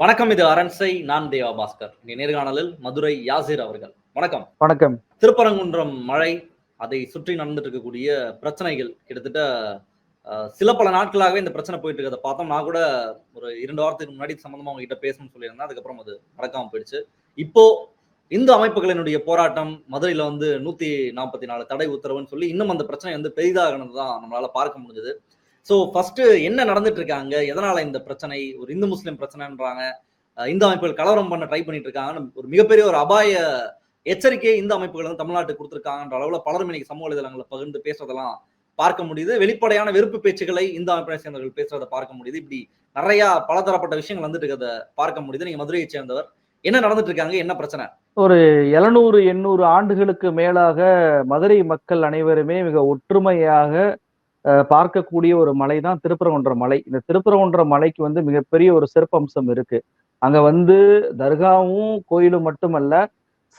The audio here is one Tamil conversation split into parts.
வணக்கம் இது அரண்சை நான் தேவா பாஸ்கர். இங்கே நேர்காணலில் மதுரை யாசிர் அவர்கள். வணக்கம். வணக்கம். திருப்பரங்குன்றம் மழை அதை சுற்றி நடந்துட்டு இருக்கக்கூடிய பிரச்சனைகள் கிட்டத்தட்ட சில பல நாட்களாகவே இந்த பிரச்சனை போயிட்டு இருக்கிறத பார்த்தோம். நான் கூட ஒரு இரண்டு வாரத்துக்கு முன்னாடி இது சம்பந்தமா உங்ககிட்ட பேசணும்னு சொல்லியிருந்தேன். அதுக்கப்புறம் அது நடக்காம போயிடுச்சு. இப்போ இந்து அமைப்புகளினுடைய போராட்டம் மதுரையில வந்து நூத்தி நாற்பத்தி நாலு தடை உத்தரவுன்னு சொல்லி இன்னும் அந்த பிரச்சனை வந்து பெரிதாகினது தான் நம்மளால பார்க்க முடிஞ்சது. ஸோ ஃபர்ஸ்ட் என்ன நடந்துட்டு இருக்காங்க எதனால இந்த பிரச்சனை? ஒரு இந்து முஸ்லீம் பிரச்சனைன்றாங்க. இந்து அமைப்புகள் கலவரம் பண்ண ட்ரை பண்ணிட்டு இருக்காங்கன்னு ஒரு மிகப்பெரிய ஒரு அபாய எச்சரிக்கையை இந்து அமைப்புகள் வந்து தமிழ்நாட்டுக்கு கொடுத்துருக்காங்கன்ற அளவில் பலரும் இன்னைக்கு சமூக வலைதளங்களை பகிர்ந்து பேசுறதெல்லாம் பார்க்க முடியுது. வெளிப்படையான வெறுப்பு பேச்சுகளை இந்து அமைப்பினை சேர்ந்தவர்கள் பேசுறதை பார்க்க முடியுது. இப்படி நிறைய பலதரப்பட்ட விஷயங்கள் வந்துட்டு இருக்கிறத பார்க்க முடியுது. நீங்க மதுரையை சேர்ந்தவர். என்ன நடந்துட்டு இருக்காங்க என்ன பிரச்சனை? ஒரு எழுநூறு எண்ணூறு ஆண்டுகளுக்கு மேலாக மதுரை மக்கள் அனைவருமே மிக ஒற்றுமையாக பார்க்கக்கூடிய ஒரு மலை தான் திருப்பரங்குன்ற மலை. இந்த திருப்பரங்குன்ற மலைக்கு வந்து மிகப்பெரிய ஒரு சிறப்பம்சம் இருக்கு. அங்க வந்து தர்காவும் கோயிலும் மட்டுமல்ல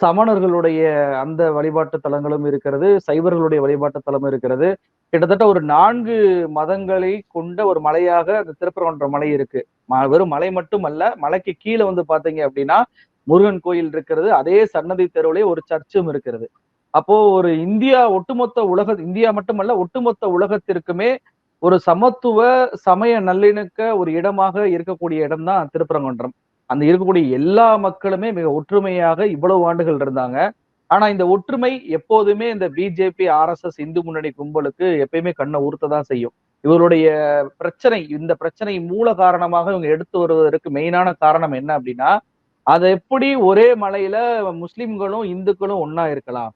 சமணர்களுடைய அந்த வழிபாட்டு தலங்களும் இருக்கிறது சைவர்களுடைய வழிபாட்டு தலமும் இருக்கிறது. கிட்டத்தட்ட ஒரு நான்கு மதங்களை கொண்ட ஒரு மலையாக அந்த திருப்பரங்குன்ற மலை இருக்கு. ம- வெறும் மலை மட்டுமல்ல மலைக்கு கீழே வந்து பாத்தீங்க அப்படின்னா முருகன் கோயில் இருக்கிறது. அதே சன்னதி தெருவிலே ஒரு சர்ச்சும் இருக்கிறது. அப்போ ஒரு இந்தியா ஒட்டுமொத்த உலக இந்தியா மட்டுமல்ல ஒட்டுமொத்த உலகத்திற்குமே ஒரு சமத்துவ சமய நல்லிணக்க ஒரு இடமாக இருக்கக்கூடிய இடம் தான் திருப்பரங்குன்றம். அந்த இருக்கக்கூடிய எல்லா மக்களுமே மிக ஒற்றுமையாக இவ்வளவு ஆண்டுகள் இருந்தாங்க. ஆனா இந்த ஒற்றுமை எப்போதுமே இந்த பிஜேபி ஆர்எஸ்எஸ் இந்து முன்னணி கும்பலுக்கு எப்பயுமே கண்ணை ஊர்த்ததான் செய்யும். இவருடைய பிரச்சனை இந்த பிரச்சனை மூல காரணமாக இவங்க எடுத்து வருவதற்கு மெயினான காரணம் என்ன அப்படின்னா அதை எப்படி ஒரே மலையில முஸ்லிம்களும் இந்துக்களும் ஒன்னா இருக்கலாம்.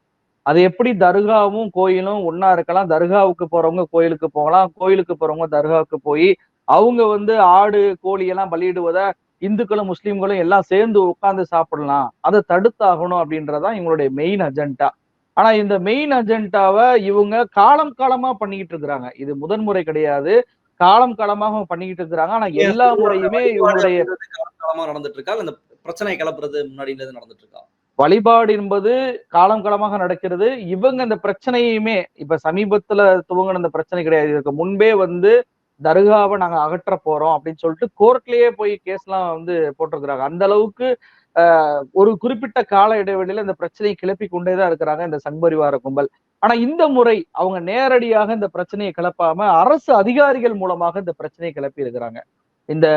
அது எப்படி தர்காவும் கோயிலும் ஒண்ணா இருக்கலாம்? தர்காவுக்கு போறவங்க கோயிலுக்கு போகலாம். கோயிலுக்கு போறவங்க தர்காவுக்கு போய் அவங்க வந்து ஆடு கோழி எல்லாம் பலியிடுவத இந்துக்களும் முஸ்லிம்களும் எல்லாம் சேர்ந்து உட்கார்ந்து சாப்பிடலாம். அதை தடுத்தாகணும் அப்படின்றதான் இவங்களுடைய மெயின் அஜெண்டா ஆனா இந்த மெயின் அஜெண்டாவை இவங்க காலம் காலமா பண்ணிக்கிட்டு இருக்கிறாங்க. இது முதன்முறை கிடையாது. காலம் காலமாக பண்ணிக்கிட்டு இருக்கிறாங்க. ஆனா எல்லா முறையுமே இவங்களுடைய காலமா நடந்துட்டு இருக்கா? இந்த பிரச்சனை கிளப்புறது முன்னாடி நடந்துட்டு இருக்கா? வழிபாடு என்பது காலம் காலமாக நடக்கிறது. இவங்க இந்த பிரச்சனையுமே இப்ப சமீபத்துல துவங்கின இந்த பிரச்சனை கிடையாது. இதுக்கு முன்பே வந்து தர்காவை நாங்க அகற்ற போறோம் அப்படின்னு சொல்லிட்டு கோர்ட்லயே போய் கேஸ்லாம் வந்து போட்டிருக்கிறாங்க. அந்த அளவுக்கு ஆஹ், ஒரு குறிப்பிட்ட கால இடைவெளியில இந்த பிரச்சனையை கிளப்பி கொண்டேதான் இருக்கிறாங்க இந்த சங்பரிவார கும்பல். ஆனா இந்த முறை அவங்க நேரடியாக இந்த பிரச்சனையை கிளப்பாம அரசு அதிகாரிகள் மூலமாக இந்த பிரச்சனையை கிளப்பி இருக்கிறாங்க. இந்த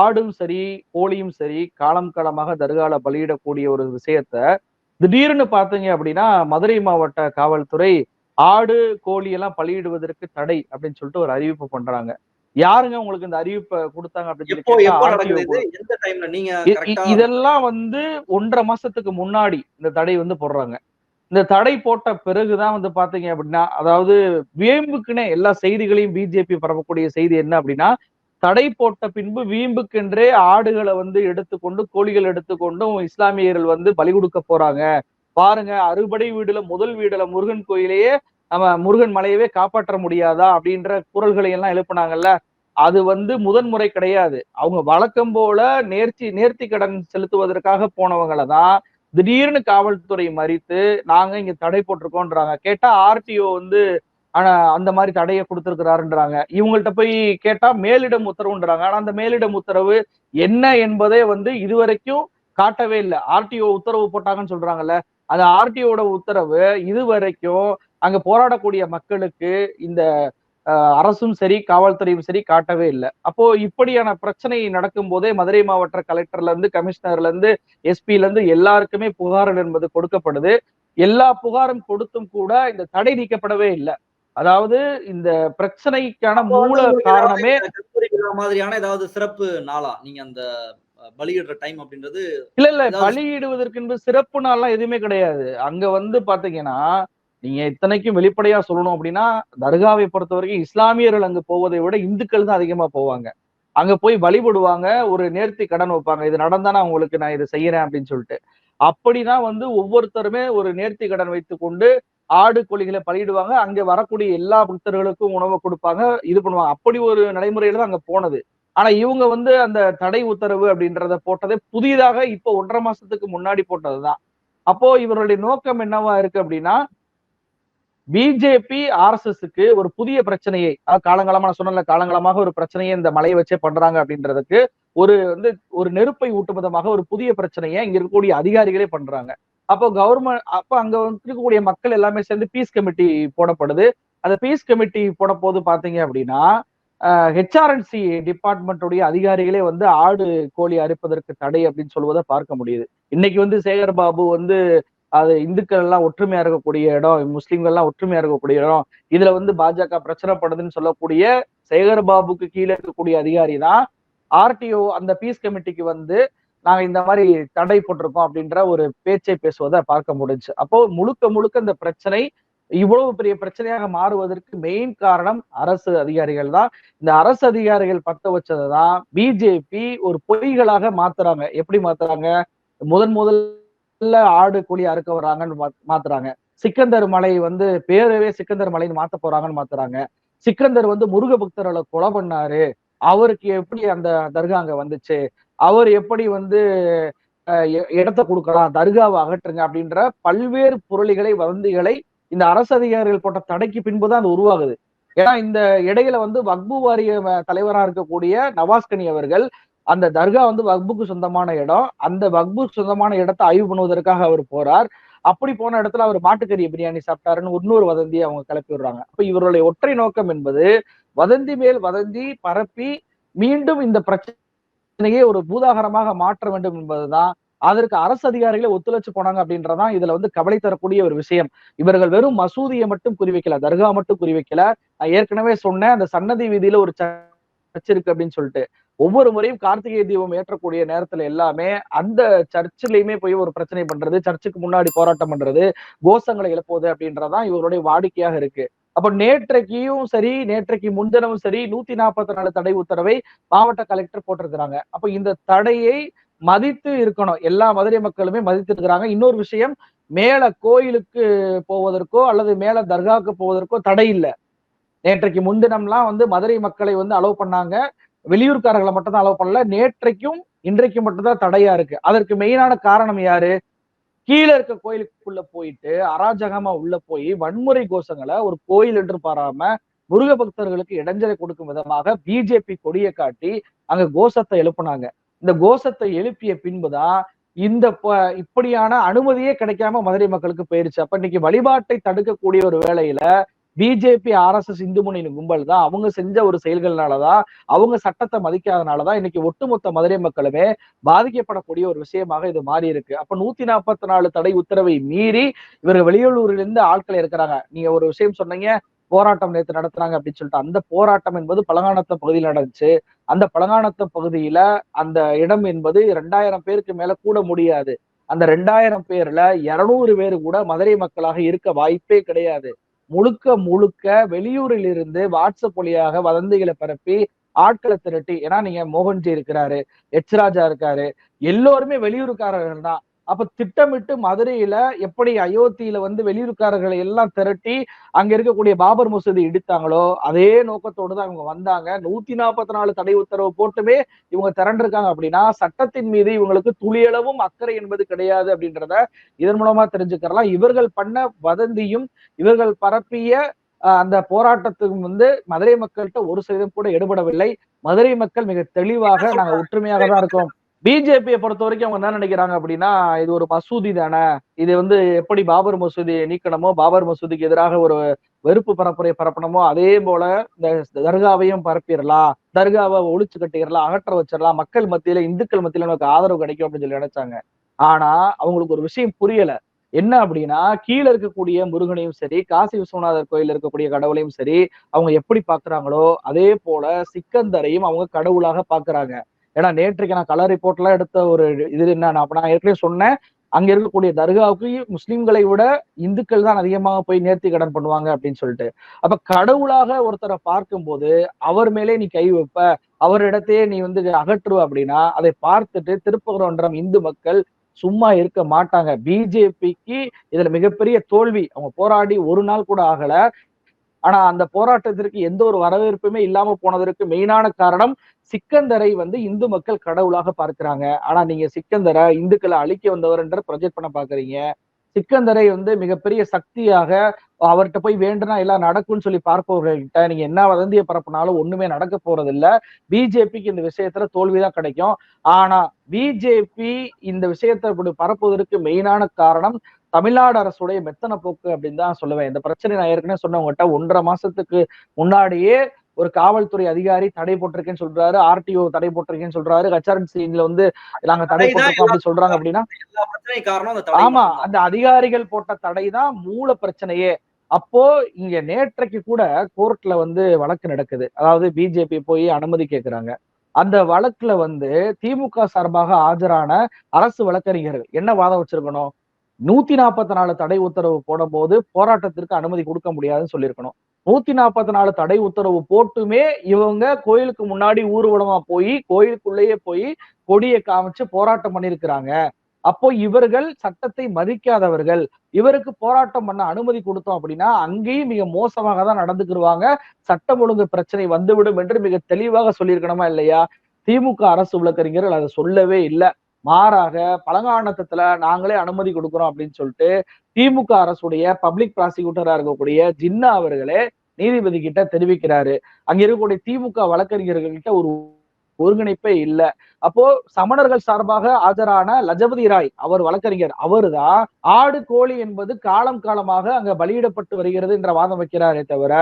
ஆடும் சரி கோழியும் சரி காலம் காலமாக தர்கால பலியிடக்கூடிய ஒரு விஷயத்த திடீர்னு பாத்தீங்க அப்படின்னா மதுரை மாவட்ட காவல்துறை ஆடு கோழி எல்லாம் பலியிடுவதற்கு தடை அப்படின்னு சொல்லிட்டு ஒரு அறிவிப்பு பண்றாங்க. யாருங்க உங்களுக்கு இந்த அறிவிப்பை கொடுத்தாங்க அப்படின்னு இதெல்லாம் வந்து ஒன்றரை மாசத்துக்கு முன்னாடி இந்த தடை வந்து போடுறாங்க. இந்த தடை போட்ட பிறகுதான் வந்து பாத்தீங்க அப்படின்னா அதாவது வீம்புக்குன்னே எல்லா செய்திகளையும் பிஜேபி பரப்பக்கூடிய செய்தி என்ன அப்படின்னா தடை போட்ட பின்பு வீம்புக்கென்றே ஆடுகளை வந்து எடுத்துக்கொண்டு கோழிகள் எடுத்துக்கொண்டும் இஸ்லாமியர்கள் வந்து பலி கொடுக்க போறாங்க. பாருங்க அறுபடை வீடுல முதல் வீடுல முருகன் கோயிலையே நம்ம முருகன் மலையவே காப்பாற்ற முடியாதா அப்படின்ற குரல்களை எல்லாம் எழுப்புனாங்கல்ல? அது வந்து முதன்முறை கிடையாது. அவங்க வழக்கம் போல நேர்த்தி நேர்த்தி கடன் செலுத்துவதற்காக போனவங்களை தான் திடீர்னு காவல்துறை மறித்து நாங்க இங்க தடை போட்டிருக்கோன்றாங்க கேட்டா ஆர்டிஓ வந்து ஆனா அந்த மாதிரி தடையை கொடுத்திருக்கிறாருன்றாங்க. இவங்கள்ட்ட போய் கேட்டா மேலிடம் உத்தரவுன்றாங்க. ஆனா அந்த மேலிடம் உத்தரவு என்ன என்பதே வந்து இதுவரைக்கும் காட்டவே இல்லை. ஆர்டிஓ உத்தரவு போட்டாங்கன்னு சொல்றாங்கல்ல. அந்த ஆர்டிஓட உத்தரவு இதுவரைக்கும் அங்க போராடக்கூடிய மக்களுக்கு இந்த அரசும் சரி காவல்துறையும் சரி காட்டவே இல்லை. அப்போ இப்படியான பிரச்சனை நடக்கும் போதே மதுரை மாவட்ட கலெக்டர்ல இருந்து கமிஷனர்ல இருந்து எஸ்பில இருந்து எல்லாருக்குமே புகார்கள் என்பது கொடுக்கப்படுது. எல்லா புகாரும் கொடுத்தும் கூட இந்த தடை நீக்கப்படவே இல்லை. அதாவது இந்த பிரச்சனைக்கான மூல காரணமே மாதிரியான ஏதாவது சிறப்பு நாளா? நீங்க அந்த பலியிடுற டைம் அப்படின்றது இல்ல இல்ல. பலியிடுவதற்கு என்பது சிறப்பு நாள்லாம் எதுவுமே கிடையாது. அங்க வந்து பாத்தீங்கன்னா நீங்க இத்தனைக்கும் வெளிப்படையா சொல்லணும் அப்படின்னா தர்காவை பொறுத்த வரைக்கும் இஸ்லாமியர்கள் அங்க போவதை விட இந்துக்கள் தான் அதிகமா போவாங்க. அங்க போய் வழிபடுவாங்க ஒரு நேர்த்தி கடன் வைப்பாங்க. இது நடந்தானா உங்களுக்கு நான் இதை செய்யறேன் அப்படின்னு சொல்லிட்டு. அப்படிதான் வந்து ஒவ்வொருத்தருமே ஒரு நேர்த்தி கடன் வைத்துக் கொண்டு ஆடு கோழிகளை பலியிடுவாங்க அங்க வரக்கூடிய எல்லா பக்தர்களுக்கும் உணவு கொடுப்பாங்க. இது பண்ணுவாங்க. அப்படி ஒரு நடைமுறையில தான் அங்க போனது. ஆனா இவங்க வந்து அந்த தடை உத்தரவு அப்படின்றத போட்டதே புதிதாக இப்போ ஒன்றரை மாசத்துக்கு முன்னாடி போட்டதுதான் அப்போ இவருடைய நோக்கம் என்னவா இருக்கு அப்படின்னா பிஜேபி ஆர்எஸ்எஸ்க்கு ஒரு புதிய பிரச்சனையை காலங்காலமா நான் சொன்னல காலங்காலமாக ஒரு பிரச்சனையை இந்த மலையை வச்சே பண்றாங்க அப்படின்றதுக்கு ஒரு வந்து ஒரு நெருப்பை ஊட்டும் விதமாக ஒரு புதிய பிரச்சனையை இங்க இருக்கக்கூடிய அதிகாரிகளே பண்றாங்க. அப்போ கவர்மெண்ட் அப்போ அங்க வந்து இருக்கக்கூடிய மக்கள் எல்லாமே சேர்ந்து பீஸ் கமிட்டி போடப்படுது. அந்த பீஸ் கமிட்டி போட போது பாத்தீங்க அப்படின்னா ஹெச்ஆர்என்சி டிபார்ட்மெண்ட்டுடைய அதிகாரிகளே வந்து ஆடு கோழி அறுப்பதற்கு தடை அப்படின்னு சொல்வதை பார்க்க முடியுது. இன்னைக்கு வந்து சேகர் பாபு வந்து அது இந்துக்கள் எல்லாம் ஒற்றுமையா இருக்கக்கூடிய இடம் முஸ்லீம்கள் எல்லாம் ஒற்றுமையா இருக்கக்கூடிய இடம் இதுல வந்து பாஜக பிரச்சனைப்படுதுன்னு சொல்லக்கூடிய சேகர் பாபுக்கு கீழே இருக்கக்கூடிய அதிகாரி தான் ஆர்டிஓ அந்த பீஸ் கமிட்டிக்கு வந்து நாங்க இந்த மாதிரி தடை போட்டிருக்கோம் அப்படின்ற ஒரு பேச்சை பேசுவதை பார்க்க முடிஞ்சு. அப்போ முழுக்க முழுக்க இந்த பிரச்சனை இவ்வளவு பெரிய பிரச்சனையாக மாறுவதற்கு மெயின் காரணம் அரசு அதிகாரிகள் தான். இந்த அரசு அதிகாரிகள் பத்த வச்சதை தான் பிஜேபி ஒரு பொய்களாக மாத்துறாங்க. எப்படி மாத்துறாங்க? முதன் முதல்ல ஆடு கோழி அறுக்க வர்றாங்கன்னு மாத்துறாங்க. சிக்கந்தர் மலை வந்து பேரவே சிக்கந்தர் மலைன்னு மாத்த போறாங்கன்னு மாத்துறாங்க. சிக்கந்தர் வந்து முருக பக்தர்களை கொலை பண்ணாரு. அவருக்கு எப்படி அந்த தர்கா அங்க வந்துச்சு? அவர் எப்படி வந்து அஹ், கொடுக்கலாம் தர்காவை அகற்றுங்க அப்படின்ற பல்வேறு புரளிகளை வதந்திகளை இந்த அரசு அதிகாரிகள் போட்ட தடைக்கு பின்புதான் அது உருவாகுது. ஏன்னா இந்த இடையில வந்து வக்பு வாரிய தலைவராக தலைவரா இருக்கக்கூடிய நவாஸ்கனி அவர்கள் அந்த தர்கா வந்து வக்புக்கு சொந்தமான இடம். அந்த வக்புக்கு சொந்தமான இடத்தை ஆய்வு பண்ணுவதற்காக அவர் போறார். அப்படி போன இடத்துல அவர் மாட்டுக்கறி பிரியாணி சாப்பிட்டாருன்னு இன்னொரு வதந்தியை அவங்க கிளப்பி விடுறாங்க. அப்ப இவருடைய ஒற்றை நோக்கம் என்பது வதந்தி மேல் வதந்தி பரப்பி மீண்டும் இந்த பிரச்சனை பிரச்சனையை ஒரு பூதாகரமாக மாற்ற வேண்டும் என்பதுதான். அதற்கு அரசு அதிகாரிகளே ஒத்துழைச்சு போனாங்க அப்படின்றதான் இதுல வந்து கவலை தரக்கூடிய ஒரு விஷயம். இவர்கள் வெறும் மசூதியை மட்டும் குறிவைக்கல தர்கா மட்டும் குறிவைக்கல. நான் ஏற்கனவே சொன்னேன் அந்த சன்னதி வீதியில ஒரு சர்ச் இருக்கு அப்படின்னு சொல்லிட்டு. ஒவ்வொரு முறையும் கார்த்திகை தீபம் ஏற்றக்கூடிய நேரத்துல எல்லாமே அந்த சர்ச்சிலையுமே போய் ஒரு பிரச்சனை பண்றது சர்ச்சுக்கு முன்னாடி போராட்டம் பண்றது கோஷங்களை எழுப்புவது அப்படின்றதான் இவருடைய வாடிக்கையாக இருக்கு. அப்ப நேற்றைக்கும் சரி நேற்றைக்கு முன்தினமும் சரி நூத்தி நாற்பத்தி நாலு தடை உத்தரவை மாவட்ட கலெக்டர் போட்டிருக்கிறாங்க. அப்ப இந்த தடையை மதித்து இருக்கணும். எல்லா மதுரை மக்களுமே மதித்து இருக்கிறாங்க. இன்னொரு விஷயம் மேல கோயிலுக்கு போவதற்கோ அல்லது மேல தர்காவுக்கு போவதற்கோ தடை இல்லை. நேற்றைக்கு முன்தினம்லாம் வந்து மதுரை மக்களை வந்து அலோவ் பண்ணாங்க. வெளியூர்காரர்களை மட்டும் தான் அலோவ் பண்ணல. நேற்றைக்கும் இன்றைக்கு மட்டும்தான் தடையா இருக்கு. அதற்கு மெயினான காரணம் யாரு? கீழே இருக்க கோயிலுக்குள்ள போயிட்டு அராஜகமா உள்ள போய் வன்முறை கோஷங்களை ஒரு கோயில் என்று பாராம முருக பக்தர்களுக்கு இடைஞ்சலை கொடுக்கும் விதமாக பிஜேபி கொடியை காட்டி அங்க கோஷத்தை எழுப்புனாங்க. இந்த கோஷத்தை எழுப்பிய பின்புதான் இந்த ப- இப்படியான அனுமதியே கிடைக்காம மதுரை மக்களுக்கு போயிருச்சு. அப்ப இன்னைக்கு வழிபாட்டை தடுக்கக்கூடிய ஒரு வேலையில பிஜேபி ஆர்எஸ்எஸ் இந்து முன்னணி கும்பல் தான். அவங்க செஞ்ச ஒரு செயல்கள்னாலதான் அவங்க சட்டத்தை மதிக்காதனாலதான் இன்னைக்கு ஒட்டுமொத்த மதுரை மக்களுமே பாதிக்கப்படக்கூடிய ஒரு விஷயமாக இது மாறி இருக்கு அப்ப நூத்தி நாற்பத்தி நாலு தடை உத்தரவை மீறி இவர்கள் வெளியூர்ல இருந்து ஆட்கள் இருக்கிறாங்க நீங்க ஒரு விஷயம் சொன்னீங்க போராட்டம் நேற்று நடத்துறாங்க அப்படின்னு சொல்லிட்டு அந்த போராட்டம் என்பது பழங்கானத்த பகுதியில் நடந்துச்சு. அந்த பழங்கானத்த பகுதியில அந்த இடம் என்பது ரெண்டாயிரம் பேருக்கு மேல கூட முடியாது. அந்த ரெண்டாயிரம் பேர்ல இருநூறு பேர் கூட மதுரை மக்களாக இருக்க வாய்ப்பே கிடையாது. முழுக்க முழுக்க வெளியூரில் இருந்து வாட்ஸ்அப் வழியாக வதந்திகளை பரப்பி ஆட்களை திரட்டி ஏன்னா நீங்க மோகன்ஜி இருக்கிறாரு எச் ராஜா இருக்காரு எல்லோருமே வெளியூருக்காரர்கள் தான் அப்ப திட்டமிட்டு மதுரையில எப்படி அயோத்தியில வந்து வெளியூர்காரர்களை எல்லாம் திரட்டி அங்க இருக்கக்கூடிய பாபர் மசூதி இடித்தாங்களோ அதே நோக்கத்தோடு தான் இவங்க வந்தாங்க. நூத்தி நாற்பத்தி நாலு தடை உத்தரவு போட்டுமே இவங்க திரண்டிருக்காங்க அப்படின்னா சட்டத்தின் மீது இவங்களுக்கு துளியளவும் அக்கறை என்பது கிடையாது அப்படின்றத இதன் மூலமா தெரிஞ்சுக்கிறலாம். இவர்கள் பண்ண வதந்தியும் இவர்கள் பரப்பிய அந்த போராட்டத்துக்கு வந்து மதுரை மக்கள்கிட்ட ஒரு சதவீதம் கூட எடுபடவில்லை. மதுரை மக்கள் மிக தெளிவாக நாங்க ஒற்றுமையாக தான் இருக்கோம். பிஜேபியை பொறுத்த வரைக்கும் அவங்க என்ன நினைக்கிறாங்க அப்படின்னா இது ஒரு மசூதி தானே. இது வந்து எப்படி பாபர் மசூதியை நீக்கணுமோ பாபர் மசூதிக்கு எதிராக ஒரு வெறுப்பு பரப்புரை பரப்பணுமோ அதே போல இந்த தர்காவையும் பரப்பிடலாம். தர்காவை ஒழிச்சு கட்டிடலாம் அகற்ற வச்சிடலாம். மக்கள் மத்தியில இந்துக்கள் மத்தியில நமக்கு ஆதரவு கிடைக்கும் அப்படின்னு சொல்லி நினைச்சாங்க. ஆனா அவங்களுக்கு ஒரு விஷயம் புரியல. என்ன அப்படின்னா கீழே இருக்கக்கூடிய முருகனையும் சரி காசி விஸ்வநாதர் கோயில் இருக்கக்கூடிய கடவுளையும் சரி அவங்க எப்படி பாக்குறாங்களோ அதே போல சிக்கந்தரையும் அவங்க கடவுளாக பாக்குறாங்க ஏன்னா நேற்றுக்கு நான் கலர் ரிப்போர்ட் எல்லாம் எடுத்த ஒரு இது என்ன அப்ப நான் ஏற்கனவே சொன்னேன் அங்க இருக்கக்கூடிய தர்காவுக்கு முஸ்லிம்களை விட இந்துக்கள் தான் அதிகமாக போய் நேர்த்தி கடன் பண்ணுவாங்க அப்படின்னு சொல்லிட்டு. அப்ப கடவுளாக ஒருத்தரை பார்க்கும்போது அவர் மேலே நீ கை வைப்ப அவரிடத்தையே நீ வந்து அகற்றுவ அப்படின்னா அதை பார்த்துட்டு திருப்பகுரன்றம் இந்து மக்கள் சும்மா இருக்க மாட்டாங்க. பிஜேபிக்கு இதுல மிகப்பெரிய தோல்வி. அவங்க போராடி ஒரு நாள் கூட ஆகல. ஆனா அந்த போராட்டத்திற்கு எந்த ஒரு வரவேற்புமே இல்லாம போனதற்கு மெயினான காரணம் சிக்கந்தரை வந்து இந்து மக்கள் கடவுளாக பார்க்கிறாங்க. ஆனா நீங்க சிக்கந்தரை இந்துக்களை அழிக்க வந்தவர் என்று ப்ரொஜெக்ட் பண்ண பாக்குறீங்க சிக்கந்தரை வந்து மிகப்பெரிய சக்தியாக அவர்கிட்ட போய் வேண்டுனா எல்லாம் நடக்கும்னு சொல்லி பார்ப்பவர்கள்ட்ட நீங்க என்ன வதந்தியை பரப்புனாலும் ஒண்ணுமே நடக்க போறது இல்ல பிஜேபிக்கு இந்த விஷயத்துல தோல்விதான் கிடைக்கும். ஆனா பிஜேபி இந்த விஷயத்தை இப்படி பரப்புவதற்கு மெயினான காரணம் தமிழ்நாடு அரசுடைய மெத்தன போக்கு அப்படின்னு தான் சொல்லுவேன். இந்த பிரச்சனை நான் ஏற்கனவே சொன்னவங்ககிட்ட ஒன்றரை மாசத்துக்கு முன்னாடியே ஒரு காவல்துறை அதிகாரி தடை போட்டிருக்கேன்னு சொல்றாரு ஆர்டிஓ தடை போட்டிருக்கேன்னு சொல்றாரு ஹெச்ஆர்என்சில வந்து நாங்க தடை போட்டிருக்கோம் அப்படின்னு சொல்றாங்க அப்படின்னா ஆமா. அந்த அதிகாரிகள் போட்ட தடை தான் மூல பிரச்சனையே. அப்போ இங்க நேற்றைக்கு கூட கோர்ட்ல வந்து வழக்கு நடக்குது. அதாவது பிஜேபி போய் அனுமதி கேக்குறாங்க. அந்த வழக்குல வந்து திமுக சார்பாக ஆஜரான அரசு வழக்கறிஞர்கள். என்ன வாதம் வச்சிருக்கணும்? நூத்தி நாற்பத்தி நாலு தடை உத்தரவு போடும் போது போராட்டத்திற்கு அனுமதி கொடுக்க முடியாதுன்னு சொல்லியிருக்கணும். நூத்தி நாற்பத்தி நாலு தடை உத்தரவு போட்டுமே இவங்க கோயிலுக்கு முன்னாடி ஊர்வலமா போய் கோயிலுக்குள்ளேயே போய் கொடியை காமிச்சு போராட்டம் பண்ணியிருக்கிறாங்க. அப்போ இவர்கள் சட்டத்தை மதிக்காதவர்கள். இவருக்கு போராட்டம் பண்ண அனுமதி கொடுத்தோம் அப்படின்னா அங்கேயும் மிக மோசமாக தான் நடந்துக்கிருவாங்க. சட்டம் ஒழுங்கு பிரச்சனை வந்துவிடும் என்று மிக தெளிவாக சொல்லியிருக்கணுமா இல்லையா? திமுக அரசு வழக்கறிஞர்கள் அதை சொல்லவே இல்லை. மாறாக பழங்கானத்துல நாங்களே அனுமதி கொடுக்கிறோம் அப்படின்னு சொல்லிட்டு திமுக அரசுடைய பப்ளிக் ப்ராசிக்யூட்டரா இருக்கக்கூடிய ஜின்னா அவர்களே நீதிபதி கிட்ட தெரிவிக்கிறாரு. அங்க இருக்கக்கூடிய திமுக வழக்கறிஞர்கள்கிட்ட ஒரு ஒருங்கிணைப்பே இல்ல. அப்போ சமணர்கள் சார்பாக ஆஜரான லஜபதி ராய் அவர் வழக்கறிஞர் அவர்தான் ஆடு கோழி என்பது காலம் காலமாக அங்க பலியிடப்பட்டு வருகிறது என்ற வாதம் வைக்கிறாரே தவிர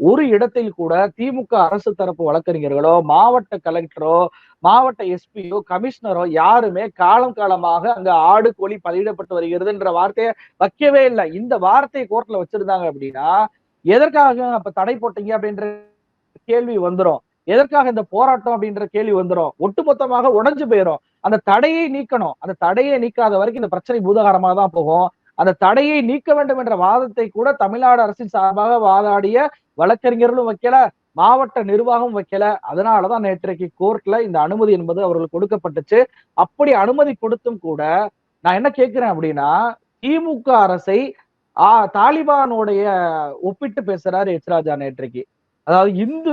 ஒரு இடத்தில் கூட திமுக அரசு தரப்பு வழக்கறிஞர்களோ மாவட்ட கலெக்டரோ மாவட்ட எஸ்பியோ கமிஷனரோ யாருமே காலம் காலமாக அங்க ஆடு கோழி பலியிடப்பட்டு வருகிறதுன்ற வார்த்தையை வைக்கவே இல்லை. இந்த வார்த்தையை கோர்ட்ல வச்சிருந்தாங்க அப்படின்னா எதற்காக அப்ப தடை போட்டீங்க அப்படின்ற கேள்வி வந்துரும். எதற்காக இந்த போராட்டம் அப்படின்ற கேள்வி வந்துரும். ஒட்டுமொத்தமாக உடைஞ்சு போயிடும் அந்த தடையை நீக்கணும். அந்த தடையை நீக்காத வரைக்கும் இந்த பிரச்சனை பூதகாரமாக தான் போகும். அந்த தடையை நீக்க வேண்டும் என்ற வாதத்தை கூட தமிழ்நாடு அரசின் சார்பாக வாதாடிய வழக்கறிஞர்களும் வைக்கல மாவட்ட நிர்வாகம் வைக்கல. அதனாலதான் நேற்றைக்கு கோர்ட்ல இந்த அனுமதி என்பது அவர்களுக்கு கொடுக்கப்பட்டுச்சு. அப்படி அனுமதி கொடுத்தும் கூட நான் என்ன கேட்கிறேன் அப்படின்னா திமுக அரசை ஆஹ் தாலிபானுடைய ஒப்பிட்டு பேசுறாரு எச் ராஜா நேற்றைக்கு. அதாவது இந்து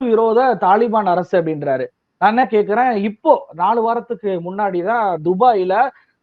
விரோத தாலிபான் அரசு அப்படின்றாரு. நான் என்ன கேட்கிறேன் இப்போ நாலு வாரத்துக்கு முன்னாடிதான் துபாயில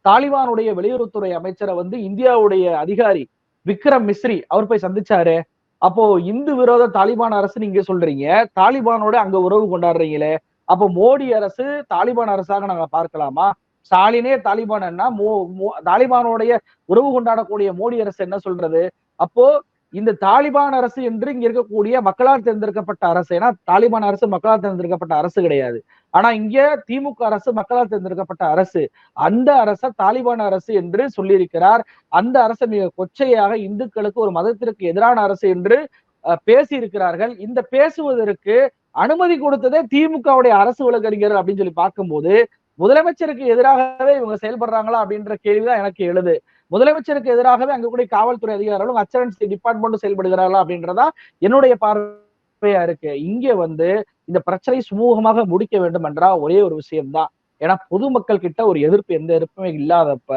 தாலிபானுடைய வெளியுறவுத்துறை அமைச்சரை வந்து இந்தியாவுடைய அதிகாரி விக்ரம் மிஸ்ரி அவர் போய் சந்திச்சாரு. அப்போ இந்து விரோத தாலிபான் அரசு நீங்க சொல்றீங்க. தாலிபானோட அங்க உறவு கொண்டாடுறீங்களே. அப்போ மோடி அரசு தாலிபான் அரசாக நாங்க பார்க்கலாமா? ஸ்டாலினே தாலிபான் மோ- தாலிபானோடைய உறவு கொண்டாடக்கூடிய மோடி அரசு என்ன சொல்றது? அப்போ இந்த தாலிபான் அரசு என்று இங்க இருக்கக்கூடிய மக்களால் தேர்ந்தெடுக்கப்பட்ட அரசு ஏன்னா தாலிபான் அரசு மக்களால் தேர்ந்தெடுக்கப்பட்ட அரசு கிடையாது. ஆனா இங்க திமுக அரசு மக்களால் தேர்ந்தெடுக்கப்பட்ட அரசு அந்த அரச தாலிபான் அரசு என்று சொல்லியிருக்கிறார். அந்த அரசு மிக கொச்சையாக இந்துக்களுக்கு ஒரு மதத்திற்கு எதிரான அரசு என்று பேசி இருக்கிறார்கள் இந்த பேசுவதற்கு அனுமதி கொடுத்ததே திமுகவுடைய அரசு வழக்கறிஞர்கள் அப்படின்னு சொல்லி பார்க்கும்போது முதலமைச்சருக்கு எதிராகவே இவங்க செயல்படுறாங்களா அப்படின்ற கேள்விதான் எனக்கு எழுது. முதலமைச்சருக்கு எதிராகவே அங்க கூட காவல்துறை அதிகாரிகளும் அச்சரன்சி டிபார்ட்மெண்ட்டும் செயல்படுகிறார்களா அப்படின்றதா என்னுடைய பார்வையா இருக்கு. இங்க வந்து இந்த பிரச்சனை சுமூகமாக முடிக்க வேண்டும் என்றா ஒரே ஒரு விஷயம்தான். ஏன்னா பொதுமக்கள் கிட்ட ஒரு எதிர்ப்பு எந்த எதிர்ப்புமே இல்லாதப்ப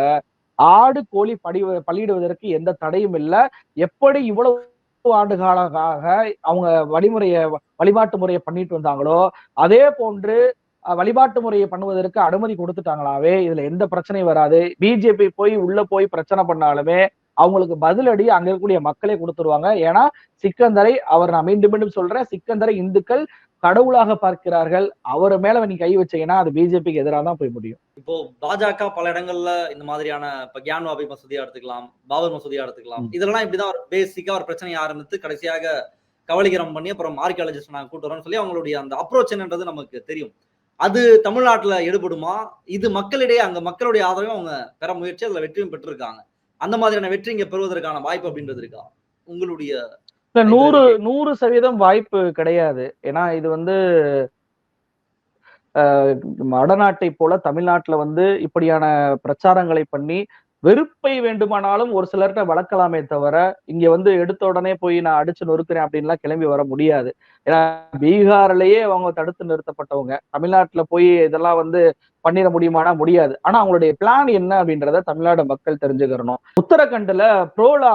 ஆடு கோழி படி பலியிடுவதற்கு எந்த தடையும் இல்லை. எப்படி இவ்வளவு ஆண்டு காலமாக அவங்க வழிமுறைய வழிபாட்டு முறையை பண்ணிட்டு வந்தாங்களோ அதே போன்று வழிபாட்டு முறையை பண்ணுவதற்கு அனுமதி கொடுத்துட்டாங்களாவே இதுல எந்த பிரச்சனையும் வராது. பிஜேபி போய் உள்ள போய் பிரச்சனை பண்ணாலுமே அவங்களுக்கு பதிலடி அங்க இருக்கக்கூடிய மக்களே கொடுத்துருவாங்க. ஏன்னா சிக்கந்தரை அவர் நான் மீண்டும் மீண்டும் சொல்றேன். சிக்கந்தரை இந்துக்கள் கடவுளாக பார்க்கிறார்கள். அவர் மேல நீ கை வச்சீங்கன்னா அது பிஜேபிக்கு எதிராக தான் போய் முடியும். இப்போ பாஜக பல இடங்கள்ல இந்த மாதிரியான இப்ப கியான்வாபி மசூதியா எடுத்துக்கலாம் பாபர் மசூதியா எடுத்துக்கலாம். இதெல்லாம் இப்படிதான் ஒரு பேசிக்கா ஒரு பிரச்சனையை ஆரம்பித்து கடைசியாக கவலிகரம் பண்ணி அப்புறம் ஆர்கியாலஜிஸ்ட் நாங்க கூட்டு வரோம்னு சொல்லி அவங்களுடைய அந்த அப்ரோச் என்னன்றது நமக்கு தெரியும். அது தமிழ்நாட்டுல எடுபடுமா? இது மக்களிடையே அங்க மக்களுடைய ஆதரவையும் அவங்க பெற முயற்சி அதுல வெற்றியும் பெற்றிருக்காங்க. அந்த மாதிரியான வெற்றி இங்க பெறுவதற்கான வாய்ப்பு அப்படின்றது இருக்கா உங்களுடைய நூறு. நூறு சதவீதம் வாய்ப்பு கிடையாது ஏன்னா இது வந்து வடநாட்டை போல தமிழ்நாட்டுல வந்து இப்படியான பிரச்சாரங்களை பண்ணி வெறுப்பை வேண்டுமானாலும் ஒரு சிலர்கிட்ட வளர்க்கலாமே தவிர இங்க வந்து எடுத்த உடனே போய் நான் அடிச்சு நொறுக்கிறேன் அப்படின்லாம் கிளம்பி வர முடியாது. ஏன்னா பீகார்லயே அவங்க தடுத்து நிறுத்தப்பட்டவங்க. தமிழ்நாட்டுல போய் இதெல்லாம் வந்து பண்ணிட முடியுமானா முடியாது. ஆனா அவங்களுடைய பிளான் என்ன அப்படின்றத தமிழ்நாடு மக்கள் தெரிஞ்சுக்கிறணும். உத்தரகண்ட்ல புரோலா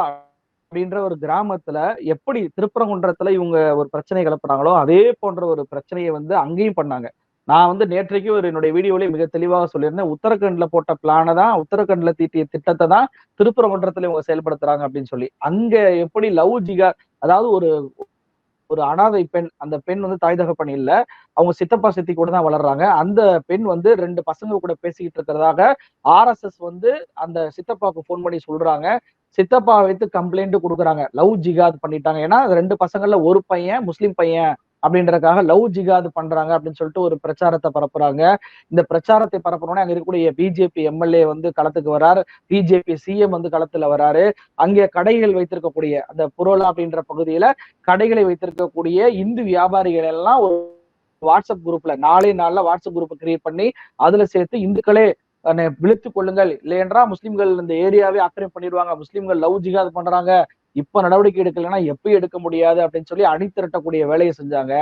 அப்படின்ற ஒரு கிராமத்துல எப்படி திருப்பரங்குன்றத்துல இவங்க ஒரு பிரச்சனை கிளப்புறாங்களோ அதே போன்ற ஒரு பிரச்சனையை வந்து அங்கேயும் பண்ணாங்க. நான் வந்து நேற்றைக்கு ஒரு என்னுடைய வீடியோல மிக தெளிவாக சொல்லியிருந்தேன். உத்தரகண்ட்ல போட்ட பிளானை தான் உத்தரகண்ட்ல தீட்டிய திட்டத்தை தான் திருப்பரங்குன்றத்துல இவங்க செயல்படுத்துறாங்க அப்படின்னு சொல்லி. அங்க எப்படி லவ் ஜிகா அதாவது ஒரு ஒரு அனாதை பெண் அந்த பெண் வந்து தாய் தகப்பன் இல்ல. அவங்க சித்தப்பா சித்தி கூட தான் வளர்றாங்க. அந்த பெண் வந்து ரெண்டு பசங்க கூட பேசிக்கிட்டு இருக்கிறதாக ஆர்எஸ்எஸ் வந்து அந்த சித்தப்பாவுக்கு ஃபோன் பண்ணி சொல்றாங்க. சித்தப்பா வைத்து கம்ப்ளைண்ட் கொடுக்குறாங்க. லவ் ஜிகாத் பண்ணிட்டாங்க. ஏன்னா ரெண்டு பசங்கள்ல ஒரு பையன் முஸ்லீம் பையன். அப்படின்றதுக்காக லவ் ஜிகாது பண்றாங்க அப்படின்னு சொல்லிட்டு ஒரு பிரச்சாரத்தை பரப்புறாங்க. இந்த பிரச்சாரத்தை பரப்புறோன்னே அங்க இருக்கக்கூடிய பிஜேபி எம்எல்ஏ வந்து களத்துக்கு வராரு. பிஜேபி சிஎம் வந்து களத்துல வராரு. அங்கே கடைகள் வைத்திருக்கக்கூடிய அந்த புரோலா அப்படின்ற பகுதியில கடைகளை வைத்திருக்கக்கூடிய இந்து வியாபாரிகள் எல்லாம் ஒரு வாட்ஸ்அப் குரூப்ல நாளே நாள்ல வாட்ஸ்அப் குரூப் கிரியேட் பண்ணி அதுல சேர்த்து இந்துக்களே விழுத்து கொள்ளுங்கள். இல்லையென்றா முஸ்லிம்கள் இந்த ஏரியாவே ஆக்கிரமிப்பு பண்ணிடுவாங்க. முஸ்லிம்கள் லவ் ஜிகாது பண்றாங்க. இப்ப நடவடிக்கை எடுக்கலைன்னா எப்பயும் எடுக்க முடியாது அப்படின்னு சொல்லி அணிதிரட்டக்கூடிய வேலையை செஞ்சாங்க.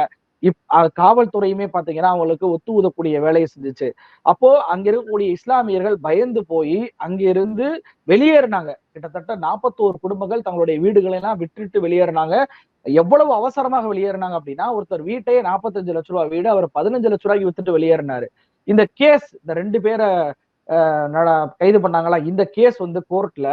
இப் காவல்துறையுமே பாத்தீங்கன்னா அவங்களுக்கு ஒத்து ஊதக்கூடிய வேலையை செஞ்சுச்சு. அப்போ அங்க இருக்கக்கூடிய இஸ்லாமியர்கள் பயந்து போய் அங்கிருந்து வெளியேறினாங்க. கிட்டத்தட்ட நாற்பத்தோரு குடும்பங்கள் தங்களுடைய வீடுகளை எல்லாம் விட்டுட்டு வெளியேறினாங்க. எவ்வளவு அவசரமாக வெளியேறினாங்க அப்படின்னா ஒருத்தர் வீட்டையே நாற்பத்தஞ்சு லட்ச ரூபாய் வீடு அவர் பதினஞ்சு லட்ச ரூபாய்க்கு வித்துட்டு வெளியேறினாரு. இந்த கேஸ் இந்த ரெண்டு பேரை கைது பண்ணாங்களா? இந்த கேஸ் வந்து கோர்ட்ல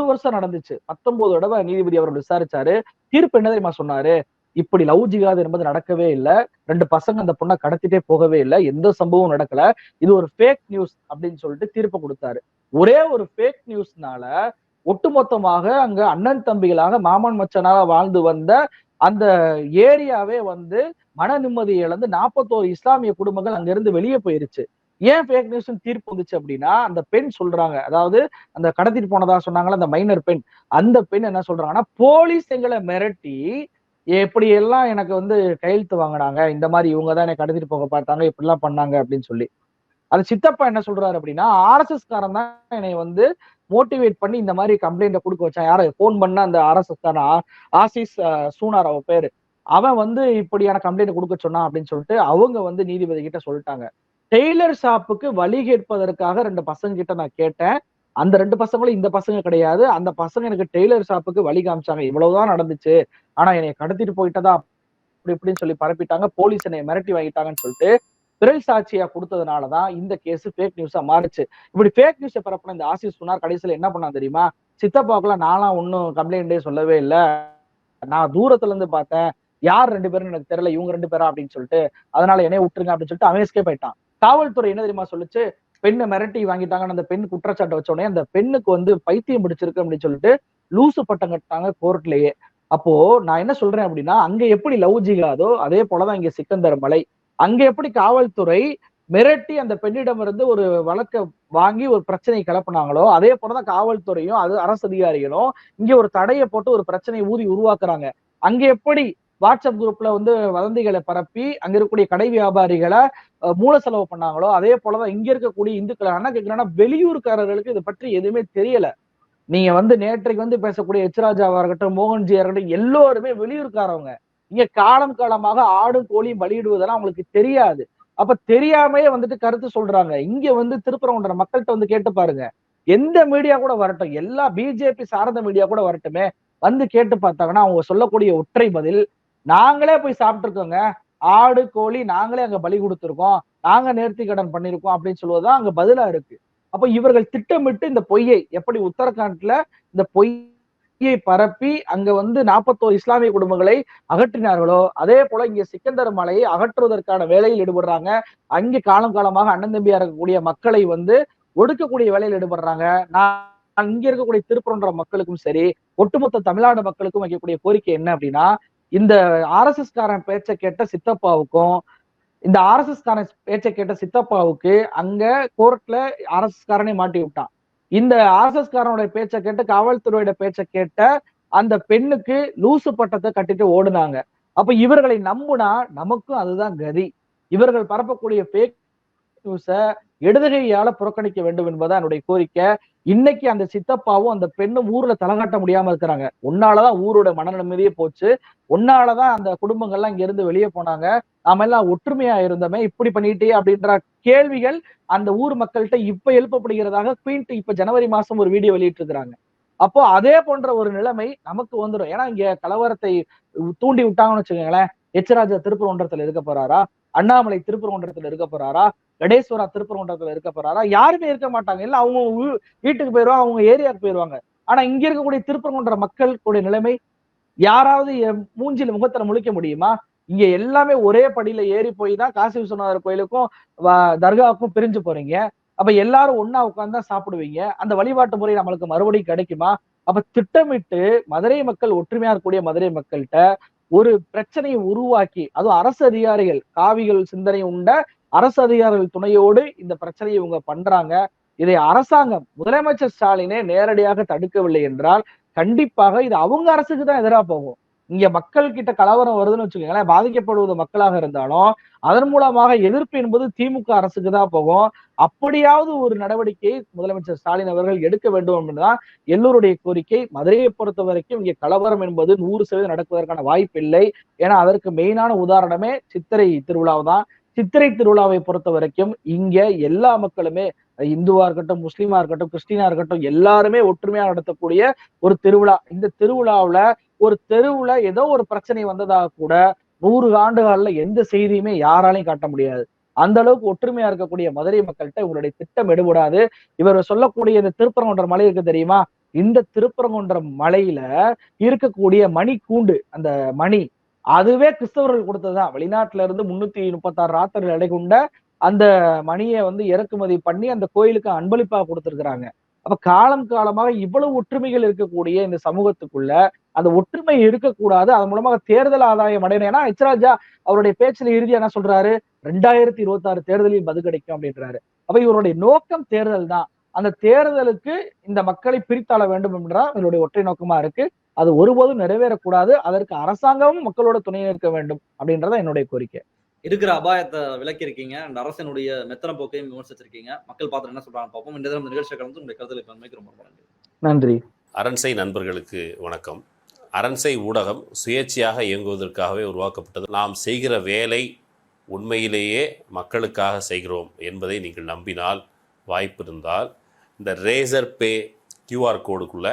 பத்து வருஷம் நடந்துச்சு. பத்தொன்பது தடவை நீதிபதி அவர்கள் விசாரிச்சாரு. தீர்ப்பு என்ன தெரியுமா சொன்னாரு? இப்படி லவ் ஜிகாது என்பது நடக்கவே இல்லை. ரெண்டு பசங்க அந்த பொண்ணை கடத்திட்டே போகவே இல்லை. எந்த சம்பவம் நடக்கல. இது ஒரு ஃபேக் நியூஸ் அப்படின்னு சொல்லிட்டு தீர்ப்பு கொடுத்தாரு. ஒரே ஒரு ஃபேக் நியூஸ்னால ஒட்டுமொத்தமாக அங்க அண்ணன் தம்பிகளாக மாமன் மச்சனாக வாழ்ந்து வந்த அந்த ஏரியாவே வந்து மன நிம்மதியை இழந்து நாற்பத்தோரு இஸ்லாமிய குடும்பங்கள் அங்கிருந்து வெளியே போயிருச்சு. ஏன் ஃபேக் நியூஸ் தீர்ப்பு வந்துச்சு அப்படின்னா அந்த பெண் சொல்றாங்க. அதாவது அந்த கடத்திட்டு போனதா சொன்னாங்களா அந்த மைனர் பெண். அந்த பெண் என்ன சொல்றாங்கன்னா போலீஸ் எங்களை மிரட்டி எப்படி எல்லாம் எனக்கு வந்து கையெழுத்து வாங்கினாங்க? இந்த மாதிரி இவங்க தான் என்னை கடத்திட்டு போக பார்த்தாங்க இப்படி எல்லாம் பண்ணாங்க அப்படின்னு சொல்லி. அது சித்தப்பா என்ன சொல்றாரு அப்படின்னா ஆர்எஸ்எஸ் காரன் தான் என்னை வந்து மோட்டிவேட் பண்ணி இந்த மாதிரி கம்ப்ளைண்ட கொடுக்க வச்சான். யார போன் பண்ண அந்த ஆர்எஸ்எஸ் காரன் ஆசிஸ் சூனார் அவ பேரு. அவன் வந்து இப்படியான கம்ப்ளைண்ட் கொடுக்க சொன்னான் அப்படின்னு சொல்லிட்டு அவங்க வந்து நீதிபதி கிட்ட சொல்லிட்டாங்க. டெய்லர் ஷாப்புக்கு வழி கேட்பதற்காக ரெண்டு பசங்க கிட்ட நான் கேட்டேன். அந்த ரெண்டு பசங்களும் இந்த பசங்க கிடையாது. அந்த பசங்க எனக்கு டெய்லர் ஷாப்புக்கு வழி காமிச்சாங்க. இவ்வளவுதான் நடந்துச்சு. ஆனா என்னை கடத்திட்டு போயிட்டதா? அப்படி இப்படின்னு சொல்லி பரப்பிட்டாங்க. போலீஸ் என்னை மிரட்டி வாங்கிட்டாங்கன்னு சொல்லிட்டு பிறல் சாட்சியா கொடுத்ததுனாலதான் இந்த கேஸ் ஃபேக் நியூஸா மாறுச்சு. இப்படி ஃபேக் நியூஸை பரப்பின இந்த ஆசிஸ் சொன்னார். கடைசியில என்ன பண்ணா தெரியுமா? சித்தப்பாக்குலாம் நான்லாம் ஒன்னும் கம்ப்ளைண்டே சொல்லவே இல்லை. நான் தூரத்துல இருந்து பார்த்தேன். யார் ரெண்டு பேரும் எனக்கு தெரியல. இவங்க ரெண்டு பேரா? அப்படின்னு சொல்லிட்டு அதனால என்னைய விட்டுருங்க அப்படின்னு சொல்லிட்டு அவன் எஸ்கேப் ஆயிட்டான். காவல்துறை என்ன தெரியுமா சொல்லுச்சு? பெண்ணை மிரட்டி வாங்கிட்டாங்கன்னு அந்த பெண் குற்றச்சாட்டை வச்ச உடனே அந்த பெண்ணுக்கு வந்து பைத்தியம் பிடிச்சிருக்கு அப்படின்னு சொல்லிட்டு லூசு பட்டம் கட்டாங்க கோர்ட்லயே. அப்போ நான் என்ன சொல்றேன் அப்படின்னா அங்க எப்படி லவ் ஜிகாதோ அதே போலதான் இங்க சிக்கந்தர் மலை. அங்க எப்படி காவல்துறை மிரட்டி அந்த பெண்ணிடம் இருந்து ஒரு வழக்க வாங்கி ஒரு பிரச்சனையை கிளப்புனாங்களோ அதே போலதான் காவல்துறையும் அது அரசு அதிகாரிகளும் இங்க ஒரு தடையை போட்டு ஒரு பிரச்சனையை ஊதி உருவாக்குறாங்க. அங்க எப்படி வாட்ஸ்அப் குரூப்ல வந்து வதந்திகளை பரப்பி அங்க இருக்கக்கூடிய கடை வியாபாரிகளை மூல செலவு பண்ணாங்களோ அதே போலதான் இங்க இருக்கக்கூடிய இந்துக்கள் என்ன கேட்கிறாங்கன்னா வெளியூர்காரர்களுக்கு இதை பற்றி எதுவுமே தெரியல. நீங்க வந்து நேற்றைக்கு வந்து பேசக்கூடிய எச்ராஜாவா இருக்கட்டும் மோகன்ஜியா இருக்கட்டும் எல்லோருமே வெளியூர்காரவங்க. இங்க காலம் காலமாக ஆடும் கோழியும் பலியிடுவதெல்லாம் அவங்களுக்கு தெரியாது. அப்ப தெரியாமையே வந்துட்டு கருத்து சொல்றாங்க. இங்க வந்து திருப்பரங்குன்ற மக்கள்கிட்ட வந்து கேட்டு பாருங்க. எந்த மீடியா கூட வரட்டும். எல்லா பிஜேபி சார்ந்த மீடியா கூட வரட்டுமே. வந்து கேட்டு பார்த்தாங்கன்னா அவங்க சொல்லக்கூடிய ஒற்றை பதில் நாங்களே போய் சாப்பிட்டுருக்கோங்க. ஆடு கோழி நாங்களே அங்க பலி கொடுத்துருக்கோம். நாங்க நேர்த்தி கடன் பண்ணிருக்கோம் அப்படின்னு சொல்லுவதுதான் அங்க பதிலா இருக்கு. அப்ப இவர்கள் திட்டமிட்டு இந்த பொய்யை எப்படி உத்தரகாண்ட்ல இந்த பொய்யை பரப்பி அங்க வந்து நாற்பத்தோரு இஸ்லாமிய குடும்பங்களை அகற்றினார்களோ அதே போல இங்க சிக்கந்தர் மலையை அகற்றுவதற்கான வேலையில் ஈடுபடுறாங்க. அங்கே காலம் காலமாக அண்ணன் தம்பியா இருக்கக்கூடிய மக்களை வந்து ஒடுக்கக்கூடிய வேலையில் ஈடுபடுறாங்க. நான் இங்க இருக்கக்கூடிய திருப்பரன்ற மக்களுக்கும் சரி ஒட்டுமொத்த தமிழ்நாடு மக்களுக்கும் வைக்கக்கூடிய கோரிக்கை என்ன அப்படின்னா இந்த ஆர்எஸ்எஸ் காரன் பேச்சை கேட்ட சித்தப்பாவுக்கும் இந்த ஆர்எஸ்எஸ் காரன் பேச்சை கேட்ட சித்தப்பாவுக்கு அங்க கோர்ட்ல ஆர்எஸ்எஸ் காரனை மாட்டி விட்டான். இந்த ஆர்எஸ்எஸ் காரனுடைய பேச்சை கேட்டு காவல்துறையோட பேச்சை கேட்ட அந்த பெண்ணுக்கு லூசு பட்டத்தை கட்டிட்டு ஓடுனாங்க. அப்ப இவர்களை நம்புனா நமக்கும் அதுதான் கதி. இவர்கள் பரப்பக்கூடிய பேக் நியூஸ இடதுகையால புறக்கணிக்க வேண்டும் என்பது என்னுடைய கோரிக்கை. இன்னைக்கு அந்த சித்தப்பாவும் அந்த பெண்ணும் ஊர்ல தலகாட்ட முடியாம இருக்கிறாங்க. உன்னாலதான் ஊரோட மன நிம்மதியே போச்சு. உன்னாலதான் அந்த குடும்பங்கள்லாம் இங்க இருந்து வெளியே போனாங்க. நாம எல்லாம் ஒற்றுமையா இருந்தோமே இப்படி பண்ணிட்டே அப்படின்ற கேள்விகள் அந்த ஊர் மக்கள்கிட்ட இப்ப எழுப்பப்படுகிறதாக குயின்ட்டு இப்ப ஜனவரி மாசம் ஒரு வீடியோ வெளியிட்டு இருக்கிறாங்க அப்போ அதே போன்ற ஒரு நிலைமை நமக்கு வந்துடும் ஏன்னா இங்க கலவரத்தை தூண்டி விட்டாங்கன்னு வச்சுக்கோங்களேன். எச்ராஜா ஒன்றத்துல இருக்க போறாரா? அண்ணாமலை திருப்பூர் ஒன்றத்துல இருக்க போறாரா? கடேஸ்வரா திருப்பரங்குன்றத்துல இருக்க போறாரா. யாருமே இருக்க மாட்டாங்க. இல்ல அவங்க வீட்டுக்கு போயிருவாங்க அவங்க ஏரியாவுக்கு போயிருவாங்க. ஆனா இங்க இருக்கக்கூடிய திருப்பரங்குன்ற மக்களுடைய நிலைமை யாராவது என் மூஞ்சில முகத்துல முழிக்க முடியுமா? இங்க எல்லாமே ஒரே படியில ஏறி போய் தான் காசி விஸ்வநாதர் கோயிலுக்கும் தர்காவுக்கும் பிரிஞ்சு போறீங்க. அப்ப எல்லாரும் ஒன்னா உட்கார்ந்து தான் சாப்பிடுவீங்க. அந்த வழிபாட்டு முறை நம்மளுக்கு மறுபடியும் கிடைக்குமா? அப்ப திட்டமிட்டு மதுரை மக்கள் ஒற்றுமையா இருக்கக்கூடிய மதுரை மக்கள்கிட்ட ஒரு பிரச்சனையை உருவாக்கி அதுவும் அரசு அதிகாரிகள் காவிகள் சிந்தனை உண்ட அரசு அதிகாரிகள் துணையோடு இந்த பிரச்சனையை இவங்க பண்றாங்க. இதை அரசாங்கம் முதலமைச்சர் ஸ்டாலினே நேரடியாக தடுக்கவில்லை என்றால் கண்டிப்பாக இது அவங்க அரசுக்கு தான் எதிராக போகும். இங்க மக்கள் கிட்ட கலவரம் வருதுன்னு வச்சுக்கோங்களேன் பாதிக்கப்படுவது மக்களாக இருந்தாலும் அதன் மூலமாக எதிர்ப்பு என்பது திமுக அரசுக்கு தான் போகும். அப்படியாவது ஒரு நடவடிக்கை முதலமைச்சர் ஸ்டாலின் அவர்கள் எடுக்க வேண்டும் என்பதுதான் எல்லோருடைய கோரிக்கை. மதுரையை பொறுத்த வரைக்கும் இங்கே கலவரம் என்பது நூறு சதவீதம் நடக்குவதற்கான வாய்ப்பு இல்லை ஏன்னா அதற்கு மெயினான உதாரணமே சித்திரை திருவிழாவை தான் சித்திரை திருவிழாவை பொறுத்த வரைக்கும் இங்க எல்லா மக்களுமே இந்துவா இருக்கட்டும் முஸ்லீமா இருக்கட்டும் கிறிஸ்டினா இருக்கட்டும் எல்லாருமே ஒற்றுமையா நடத்தக்கூடிய ஒரு திருவிழா. இந்த திருவிழாவுல ஒரு தெருவுல ஏதோ ஒரு பிரச்சனை வந்ததாக கூட நூறு ஆண்டுகள்ல எந்த செய்தியுமே யாராலையும் காட்ட முடியாது. அந்த அளவுக்கு ஒற்றுமையா இருக்கக்கூடிய மதுரை மக்கள்கிட்ட இவங்களுடைய திட்டம் எடுபடாது. இவர் சொல்லக்கூடிய இந்த திருப்பரங்குன்ற மலை இருக்கு தெரியுமா? இந்த திருப்பரங்குன்ற மலையில இருக்கக்கூடிய மணி கூண்டு அந்த மணி அதுவே கிறிஸ்தவர்கள் கொடுத்ததா வெளிநாட்டுல இருந்து முன்னூத்தி முப்பத்தாறு ராத்திரி எடை கொண்ட அந்த மணியை வந்து இறக்குமதி பண்ணி அந்த கோயிலுக்கு அன்பளிப்பா கொடுத்துருக்குறாங்க. அப்ப காலம் காலமாக இவ்வளவு ஒற்றுமைகள் இருக்கக்கூடிய இந்த சமூகத்துக்குள்ள அந்த ஒற்றுமை இருக்கக்கூடாது. அதன் மூலமாக தேர்தல் ஆதாயம் அடையணும். ஏன்னா எச்ராஜா அவருடைய பேச்சில் இறுதி என்ன சொல்றாரு? ரெண்டாயிரத்தி இருபத்தி ஆறு தேர்தலில் பது கிடைக்கும் அப்படின்றாரு. அப்ப இவருடைய நோக்கம் தேர்தல் தான். அந்த தேர்தலுக்கு இந்த மக்களை பிரித்தாள வேண்டும் என்றா இவருடைய ஒற்றை நோக்கமா இருக்கு. அது ஒருபோதும் நிறைவேறக்கூடாது. அதற்கு அரசாங்கமும் மக்களோட துணை நிற்க வேண்டும் அப்படின்றத என்னுடைய கோரிக்கை. இருக்கிற அபாயத்தை விளக்கியிருக்கீங்க அந்த அரசினுடைய மெத்தன போக்கையும் விமர்சிச்சிருக்கீங்க. மக்கள் பார்த்து என்ன சொல்றாங்க பார்ப்போம். இந்த தினம் இந்த நிகழ்ச்சியை கலந்து உங்களுடைய ரொம்ப ரொம்ப நன்றி. நன்றி. அரண்சை நண்பர்களுக்கு வணக்கம். அரண்சை ஊடகம் சுயேட்சையாக இயங்குவதற்காகவே உருவாக்கப்பட்டது. நாம் செய்கிற வேலை உண்மையிலேயே மக்களுக்காக செய்கிறோம் என்பதை நீங்கள் நம்பினால் வாய்ப்பு இருந்தால் இந்த ரேசர் பே கியூஆர் கோடுக்குள்ளே